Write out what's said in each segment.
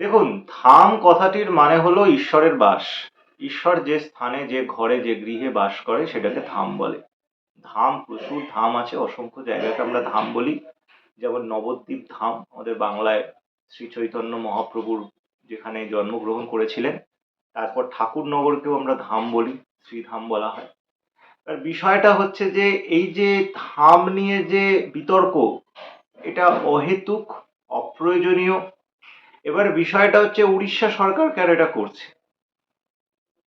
দেখুন ধাম কথাটির মানে হলো ঈশ্বরের বাস। ঈশ্বর যে স্থানে, যে ঘরে, যে গৃহে বাস করে, সেটাকে ধাম বলে। ধাম প্রচুর, ধাম আছে, অসংখ্য জায়গাকে আমরা ধাম বলি। যেমন নবদ্বীপ ধাম, আমাদের বাংলায় শ্রী চৈতন্য মহাপ্রভুর যেখানে জন্মগ্রহণ করেছিলেন। তারপর ঠাকুরনগরকেও আমরা ধাম বলি, শ্রীধাম বলা হয়। আর বিষয়টা হচ্ছে যে, এই যে ধাম নিয়ে যে বিতর্ক, এটা অহেতুক, অপ্রয়োজনীয় এবার বিষয়টা হচ্ছে উড়িষ্যা সরকার কেন এটা করছে?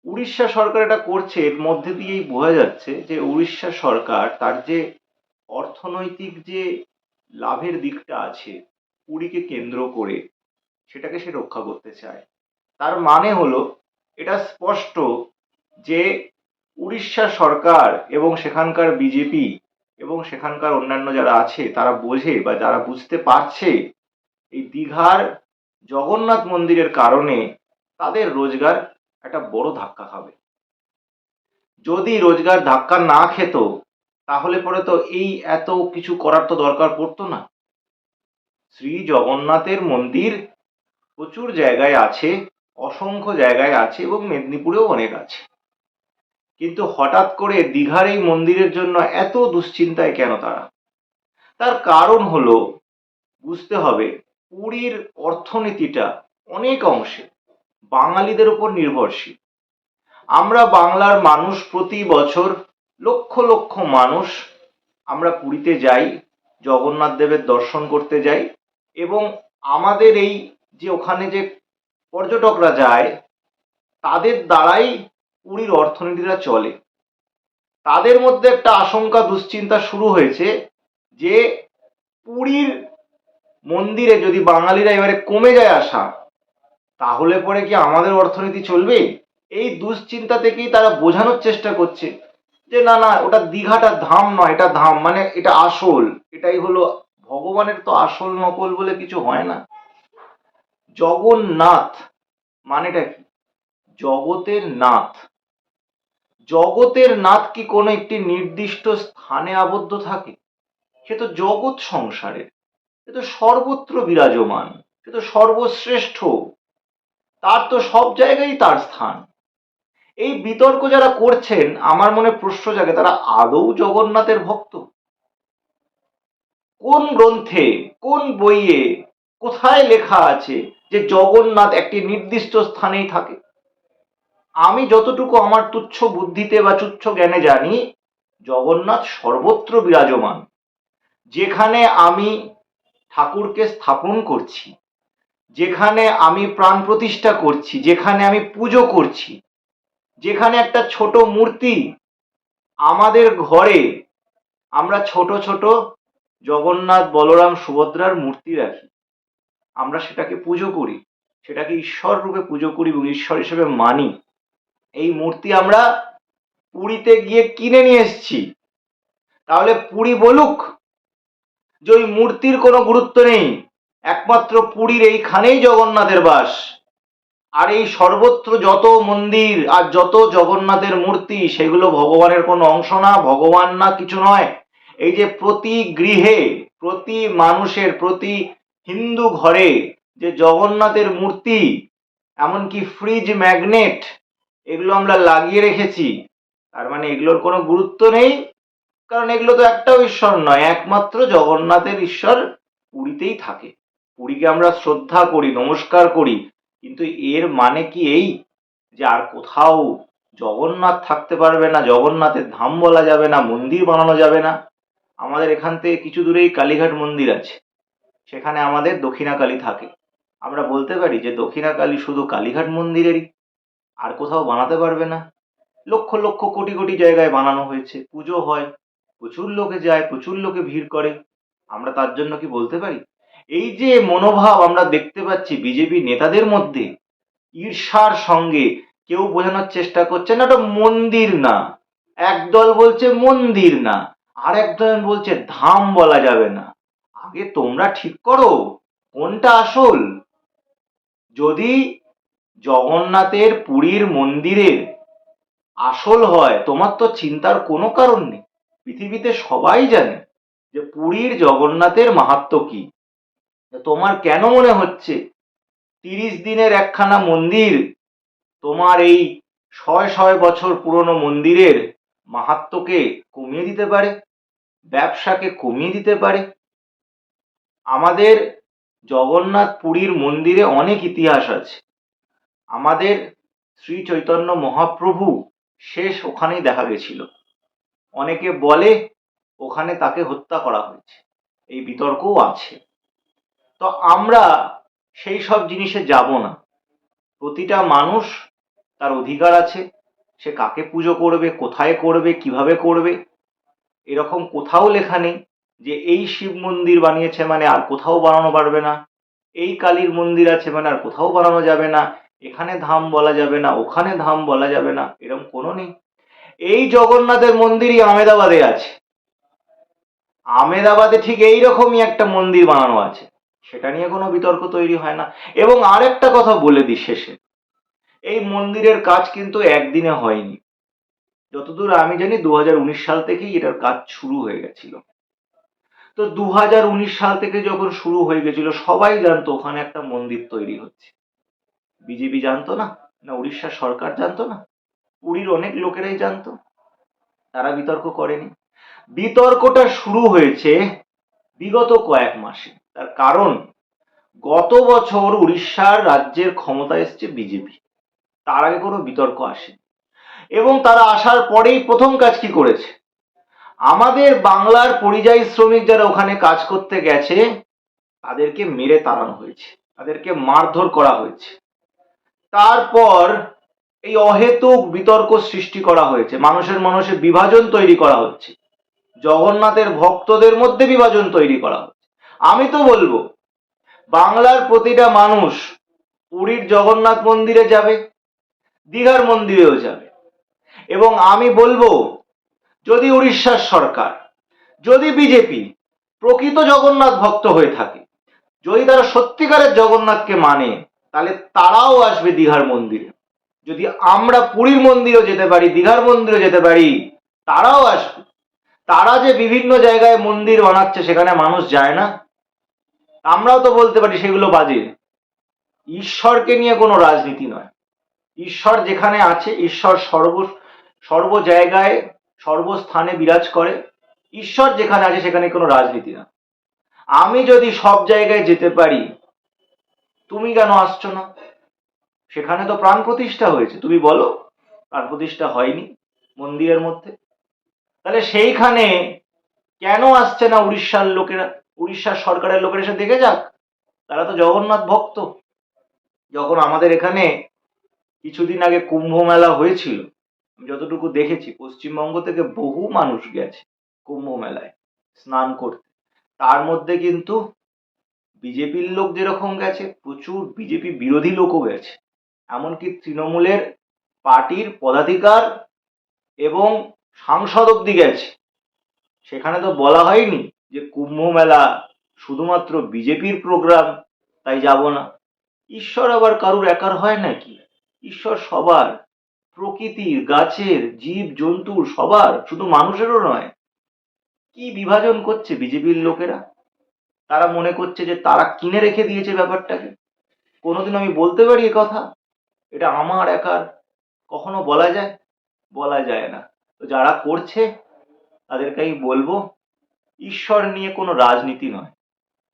উড়িষ্যা সরকার এটা করছে এর মধ্যে দিয়েই বোঝা যাচ্ছে যে উড়িষ্যা সরকার তার যে অর্থনৈতিক যে লাভের দিকটা আছে পুরীকে কেন্দ্র করে সেটাকে সে রক্ষা করতে চায়। তার মানে হলো এটা স্পষ্ট যে উড়িষ্যা সরকার এবং সেখানকার বিজেপি এবং সেখানকার অন্যান্য যারা আছে তারা বোঝে বা যারা বুঝতে পারছে এই দীঘার জগন্নাথ মন্দিরের কারণে তাদের রোজগার একটা বড় ধাক্কা খাবে। যদি রোজগার ধাক্কা না খেত, তাহলে পরে তো এই এত কিছু করার তো দরকার পড়তো না। শ্রী জগন্নাথের মন্দির প্রচুর জায়গায় আছে, অসংখ্য জায়গায় আছে এবং মেদিনীপুরেও অনেক আছে। কিন্তু হঠাৎ করে দীঘার এই মন্দিরের জন্য এত দুশ্চিন্তায় কেন তারা? তার কারণ হলো, বুঝতে হবে পুরীর অর্থনীতিটা অনেক অংশে বাঙালিদের উপর নির্ভরশীল। আমরা বাংলার মানুষ প্রতি বছর লক্ষ লক্ষ মানুষ আমরা পুরীতে যাই, জগন্নাথ দেবের দর্শন করতে যাই এবং আমাদের এই যে ওখানে যে পর্যটকরা যায়, তাদের দ্বারাই পুরীর অর্থনীতিটা চলে। তাদের মধ্যে একটা আশঙ্কা, দুশ্চিন্তা শুরু হয়েছে যে পুরীর মন্দিরে যদি বাঙালিরা এবারে কমে যায় আসা তাহলে পরে কি আমাদের অর্থনীতি চলবে? এই দুশ্চিন্তা থেকেই তারা বোঝানোর চেষ্টা করছে? যে না না, ওটা দীঘাটা ধাম নয়, এটা ধাম মানে এটা আসল, এটাই হলো, ভগবানের তো আসল নকল বলে কিছু হয় না। জগন্নাথ, মানেটা কি? জগতের নাথ। জগতের নাথ কি কোনো একটি নির্দিষ্ট স্থানে আবদ্ধ থাকে? সে তো জগৎ সংসারের। সে তো সর্বত্র বিরাজমান, সে তো সর্বশ্রেষ্ঠ। তার তো সব জায়গায় তার স্থান। এই বিতর্ক যারা করছেন, আমার মনে প্রশ্ন জাগে, তারা আদৌ জগন্নাথের ভক্ত? কোন গ্রন্থে, কোন বইয়ে, কোথায় লেখা আছে যে জগন্নাথ একটি নির্দিষ্ট স্থানেই থাকে? আমি যতটুকু আমার তুচ্ছ বুদ্ধিতে বা তুচ্ছ জ্ঞানে জানি, জগন্নাথ সর্বত্র বিরাজমান। যেখানে আমি ঠাকুরকে স্থাপন করছি, যেখানে আমি প্রাণ প্রতিষ্ঠা করছি, যেখানে আমি পুজো করছি, যেখানে একটা ছোট মূর্তি আমাদের ঘরে আমরা ছোট ছোট জগন্নাথ বলরাম সুভদ্রার মূর্তি রাখি। আমরা সেটাকে পুজো করি, সেটাকে ঈশ্বর রূপে পুজো করি এবং ঈশ্বর হিসেবে মানি। এই মূর্তি আমরা পুরীতে গিয়ে কিনে নিয়ে এসেছি। তাহলে পুরী বলুক যে ওই মূর্তির কোনো গুরুত্ব নেই। একমাত্র পুরীর এইখানেই জগন্নাথের বাস। আর এই সর্বত্র যত মন্দির আর যত জগন্নাথের মূর্তি, সেগুলো ভগবানের কোনো অংশ না, ভগবান না কিছু নয়। এই যে প্রতি গৃহে, প্রতি মানুষের, প্রতি হিন্দু ঘরে যে জগন্নাথের মূর্তি, এমনকি ফ্রিজ ম্যাগনেট, এগুলো আমরা লাগিয়ে রেখেছি। তার মানে এগুলোর কোনো গুরুত্ব নেই। কারণ এগুলো তো একটাও ঈশ্বর নয়, একমাত্র জগন্নাথের ঈশ্বর পুরীতেই থাকে। পুরীকে আমরা শ্রদ্ধা করি, নমস্কার করি, কিন্তু এর মানে কি এই? যে আর কোথাও জগন্নাথ থাকতে পারবে না, জগন্নাথের ধাম বলা যাবে না, মন্দির বানানো যাবে না। আমাদের এখান থেকে কিছু দূরেই কালীঘাট মন্দির আছে, সেখানে আমাদের দক্ষিণাকালী থাকে। আমরা বলতে পারি যে দক্ষিণাকালী শুধু কালীঘাট মন্দিরেরই, আর কোথাও বানাতে পারবে না। লক্ষ লক্ষ কোটি কোটি জায়গায় বানানো হয়েছে, পুজো হয় প্রচুর লোকে যায়, প্রচুর লোকে ভিড় করে। আমরা তার জন্য কি বলতে পারি? এই যে মনোভাব আমরা দেখতে পাচ্ছি বিজেপি নেতাদের মধ্যে, ঈর্ষার সঙ্গে কেউ বোঝানোর চেষ্টা করছে না, ওটা মন্দির না। একদল বলছে মন্দির না আর একদল বলছে ধাম বলা যাবে না। আগে তোমরা ঠিক করো, কোনটা আসল? যদি জগন্নাথের পুরীর মন্দিরের আসল হয়, তোমার তো চিন্তার কোনো কারণ নেই। পৃথিবীতে সবাই জানে যে পুরীর জগন্নাথের মাহাত্ম্য কি। তোমার কেন মনে হচ্ছে? তিরিশ দিনের একখানা মন্দির, তোমার এই শয় শয় বছর পুরনো মন্দিরের মাহাত্ম্যকে কমিয়ে দিতে পারে? ব্যবসাকে কমিয়ে দিতে পারে? আমাদের জগন্নাথ পুরীর মন্দিরে অনেক ইতিহাস আছে। আমাদের শ্রী চৈতন্য মহাপ্রভু শেষ ওখানেই দেখা গেছিল। অনেকে বলে ওখানে তাকে হত্যা করা হয়েছে। এই বিতর্কও আছে। তো আমরা সেই সব জিনিসে যাব না। প্রতিটা মানুষ তার অধিকার আছে। সে কাকে পুজো করবে, কোথায় করবে, কীভাবে করবে। এরকম কোথাও লেখা নেই যে এই শিব মন্দির বানিয়েছে মানে আর কোথাও বানানো পারবে না। এই কালীর মন্দির আছে মানে আর কোথাও বানানো যাবে না। এখানে ধাম বলা যাবে না, ওখানে ধাম বলা যাবে না। এরকম কোনো নেই। এই জগন্নাথের মন্দিরই আমেদাবাদে আছে। আমেদাবাদে ঠিক এই রকমই একটা মন্দির বানানো আছে। সেটা নিয়ে কোনো বিতর্ক তৈরি হয় না। এবং আরেকটা কথা বলে দিই শেষে। এই মন্দিরের কাজ কিন্তু একদিনে হয়নি। যতদূর আমি জানি দু হাজার উনিশ সাল থেকেই এটার কাজ শুরু হয়ে গেছিল। তো দু হাজার উনিশ সাল থেকে যখন শুরু হয়ে গেছিল, সবাই জানতো ওখানে একটা মন্দির তৈরি হচ্ছে। বিজেপি জানতো না? না উড়িষ্যার সরকার জানতো না? পুরীর অনেক লোকেরাই জানতো, তারা বিতর্ক করেনি। বিতর্কটা শুরু হয়েছে বিগত কয়েক মাসে। তার কারণ, গত বছর উড়িষ্যার রাজ্যের ক্ষমতা এসছে বিজেপি। তার আগে কোনো বিতর্ক আসে এবং তারা আসার পরেই প্রথম কাজ কি করেছে? আমাদের বাংলার পরিযায়ী শ্রমিক যারা ওখানে কাজ করতে গেছে, তাদেরকে মেরে তাড়ানো হয়েছে, তাদেরকে মারধর করা হয়েছে। তারপর এই অহেতুক বিতর্ক সৃষ্টি করা হয়েছে। মানুষের মানুষে বিভাজন তৈরি করা হচ্ছে। জগন্নাথের ভক্তদের মধ্যে বিভাজন তৈরি করা হচ্ছে। আমি তো বলব, বাংলার প্রতিটা মানুষ পুরীর জগন্নাথ মন্দিরে যাবে, দীঘার মন্দিরেও যাবে। এবং আমি বলব, যদি উড়িষ্যার সরকার, যদি বিজেপি প্রকৃত জগন্নাথ ভক্ত হয়ে থাকে, যদি তারা সত্যিকারের জগন্নাথকে মানে তাহলে তারাও আসবে দীঘার মন্দিরে। যদি আমরা পুরীর মন্দিরেও যেতে পারি, দীঘার মন্দিরেও যেতে পারি, তারাও আসবে। তারা যে বিভিন্ন জায়গায় মন্দির বানাচ্ছে, সেখানে মানুষ যায় না। আমরাও তো বলতে পারি সেগুলো বাজে। ঈশ্বরকে নিয়ে কোনো রাজনীতি নয়। ঈশ্বর যেখানে আছে, ঈশ্বর সর্ব সর্ব জায়গায় সর্বস্থানে বিরাজ করে। ঈশ্বর যেখানে আছে, সেখানে কোনো রাজনীতি না। আমি যদি সব জায়গায় যেতে পারি, তুমি কেন আসছো না? সেখানে তো প্রাণ প্রতিষ্ঠা হয়েছে, তুমি বলো, প্রাণ প্রতিষ্ঠা হয়নি মন্দিরের মধ্যে? তাহলে সেইখানে কেন আসছে না উড়িষ্যার লোকেরা, উড়িষ্যার সরকারের লোকেরা এসে দেখে যাক? তারা তো জগন্নাথ ভক্ত। যখন আমাদের এখানে কিছুদিন আগে কুম্ভ মেলা হয়েছিল যতটুকু দেখেছি, পশ্চিমবঙ্গ থেকে বহু মানুষ গেছে কুম্ভ মেলায় স্নান করতে। তার মধ্যে কিন্তু বিজেপির লোক যেরকম গেছে, প্রচুর বিজেপি বিরোধী লোকও গেছে। এমনকি তৃণমূলের পার্টির পদাধিকার এবং সাংসদ অব্দি গেছে। সেখানে তো বলা হয়নি যে কুম্ভ মেলা শুধুমাত্র বিজেপির প্রোগ্রাম তাই যাব না। ঈশ্বর আবার কারুর একার হয় নাকি? ঈশ্বর সবার, প্রকৃতির, গাছের, জীব জন্তুর সবার, শুধু মানুষেরও নয়। কি বিভাজন করছে বিজেপির লোকেরা? তারা মনে করছে যে তারা কিনে রেখে দিয়েছে ব্যাপারটাকে। কোনোদিন আমি বলতে পারি কথা? এটা আমার একার, কখনো বলা যায়? বলা যায় না। তো যারা করছে, তাদেরকে আমি বলব, ঈশ্বর নিয়ে কোনো রাজনীতি নয়।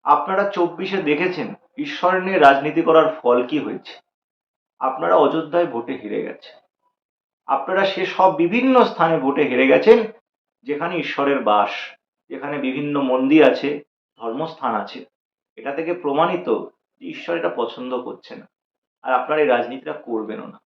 আপনারা চব্বিশে দেখেছেন, ঈশ্বর নিয়ে রাজনীতি করার ফল কি হয়েছে? আপনারা অযোধ্যায় ভোটে হেরে গেছে। আপনারা সে সব বিভিন্ন স্থানে ভোটে হেরে গেছেন, যেখানে ঈশ্বরের বাস, যেখানে বিভিন্ন মন্দির আছে, ধর্মস্থান আছে। এটা থেকে প্রমাণিত যে ঈশ্বর এটা পছন্দ করছে না। আর আপনার এই রাজনীতিটা করবেনও না।